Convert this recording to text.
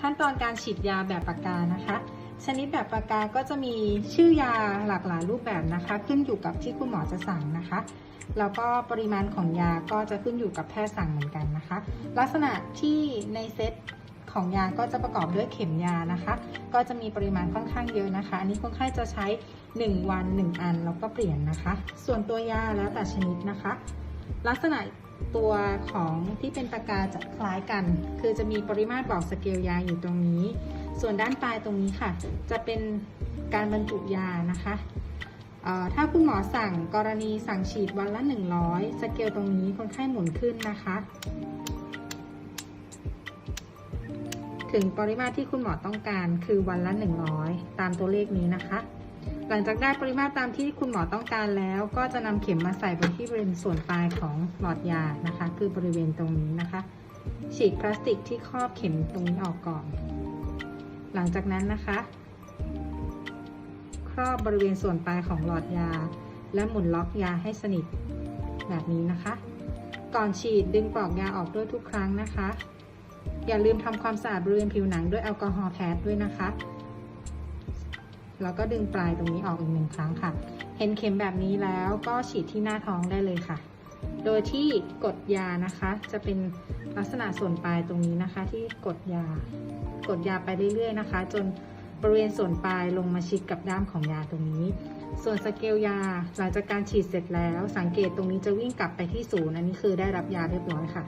ขั้นตอนการฉีดยาแบบปากกานะคะ ชนิดแบบปากกาก็จะมีชื่อยาหลากหลายรูปแบบนะคะ ขึ้นอยู่กับที่คุณหมอจะสั่งนะคะแล้วก็ปริมาณของยาก็จะขึ้นอยู่กับแพทย์สั่งเหมือนกันนะคะ ลักษณะที่ในเซตของยาก็จะประกอบด้วยเข็มยานะคะ ก็จะมีปริมาณค่อนข้างเยอะนะคะ อันนี้คนไข้จะใช้ 1 วัน 1 อันแล้วก็เปลี่ยนนะคะ ส่วนตัวยาแล้วแต่ชนิดนะคะ ลักษณะ ตัวของที่เป็นปากกาจะคล้ายกัน คือจะมีปริมาตรบอกสเกลยาอยู่ตรงนี้ ส่วนด้านปลายตรงนี้ค่ะ จะเป็นการบรรจุยานะคะถ้าคุณหมอสั่งกรณีสั่งฉีดวันละ 100 สเกลตรงนี้คนไข้หมุนขึ้นนะคะ ถึงปริมาตรที่คุณหมอต้องการคือวันละ 100 ตามตัวเลขนี้นะคะ หลังจากได้ปริมาตรตามที่คุณหมอต้องการแล้ว ก็จะนำเข็มมาใส่ไปที่บริเวณส่วนปลายของหลอดยานะคะ คือบริเวณตรงนี้นะคะ ฉีกพลาสติกที่ครอบเข็มตรงนี้ออกก่อน หลังจากนั้นนะคะ ครอบบริเวณส่วนปลายของหลอดยา และหมุนล็อกยาให้สนิทแบบนี้นะคะ ก่อนฉีดดึงปลอกยาออกด้วยทุกครั้งนะคะ อย่าลืมทำความสะอาดบริเวณผิวหนังด้วยแอลกอฮอล์แพดด้วยนะคะ แล้วก็ดึงปลายตรงนี้ออกอีกหนึ่งครั้งค่ะ เห็นเข็มแบบนี้แล้วก็ฉีดที่หน้าท้องได้เลยค่ะ โดยที่กดยานะคะ จะเป็นลักษณะส่วนปลายตรงนี้นะคะ ที่กดยา กดยาไปเรื่อยๆนะคะ จนบริเวณส่วนปลายลงมาชิดกับด้ามของยาตรงนี้ ส่วนสเกลยาหลังจากการฉีดเสร็จแล้ว สังเกตตรงนี้จะวิ่งกลับไปที่ศูนย์อันนี้คือได้รับยาเรียบร้อยค่ะ